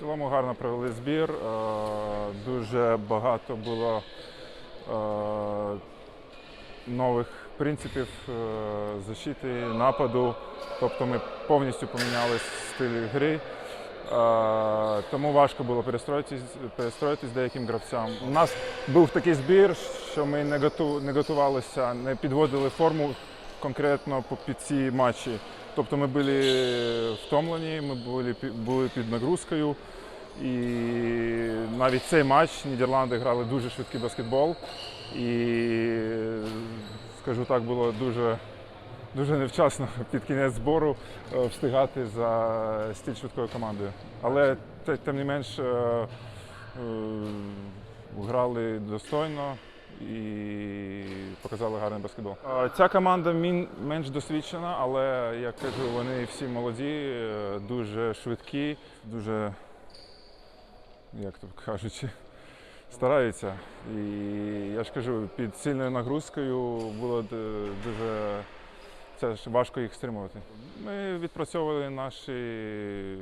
цілому гарно провели збір. Е, Дуже багато було е, нових принципів е, защити, нападу. Тобто ми повністю поміняли стиль гри. Тому важко було перестроїтись, перестроїтись деяким гравцям. У нас був такий збір, що ми не, готувалися, не підводили форму конкретно під ці матчі. Тобто ми були втомлені, ми були, були під нагрузкою. І навіть цей матч Нідерланди грали дуже швидкий баскетбол. І, скажу так, було дуже, дуже невчасно під кінець збору е, встигати за стіль швидкою командою. Але тим не менш е, е, грали достойно і показали гарний баскетбол. Ця команда менш досвідчена, але я кажу, вони всі молоді, е, дуже швидкі, дуже, як то кажуть, стараються. І я ж кажу, під сильною нагрузкою було дуже це ж важко їх стримувати. Ми відпрацьовували наші,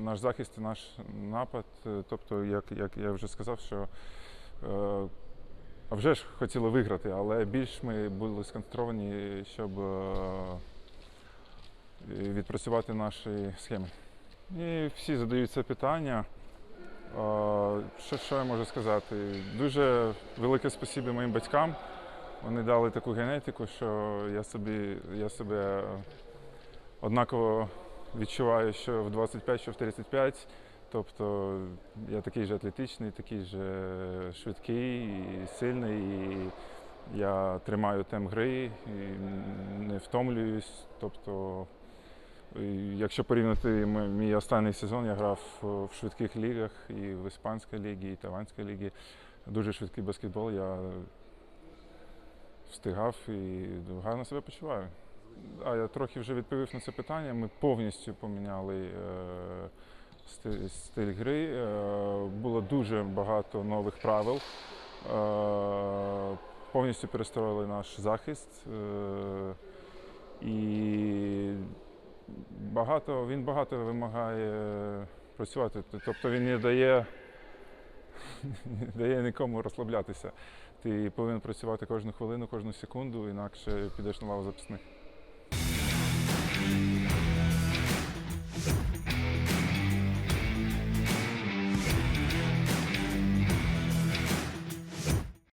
наш захист і наш напад. Тобто, як, як я вже сказав, що е, а вже ж хотіли виграти, але більш ми були сконцентровані, щоб е, відпрацювати наші схеми. І всі задають це питання. Е, Що, що я можу сказати? Дуже велике спасибі моїм батькам. Вони дали таку генетику, що я собі я себе однаково відчуваю, що в 25, що в 35. Тобто я такий же атлетичний, такий же швидкий і сильний. І я тримаю темп гри і не втомлююсь. Тобто, якщо порівняти мій останній сезон, я грав в швидких лігах і в Іспанській лігі, і Таванській лігі. Дуже швидкий баскетбол. Я встигав і гарно себе почуваю. А я трохи вже відповів на це питання. Ми повністю поміняли е, стиль, гри. Е, було дуже багато нових правил. Е, повністю перестроїли наш захист. Е, і багато, він багато вимагає працювати. Тобто він не дає, не дає нікому розслаблятися. Ти повинен працювати кожну хвилину, кожну секунду, інакше підеш на лаву записних.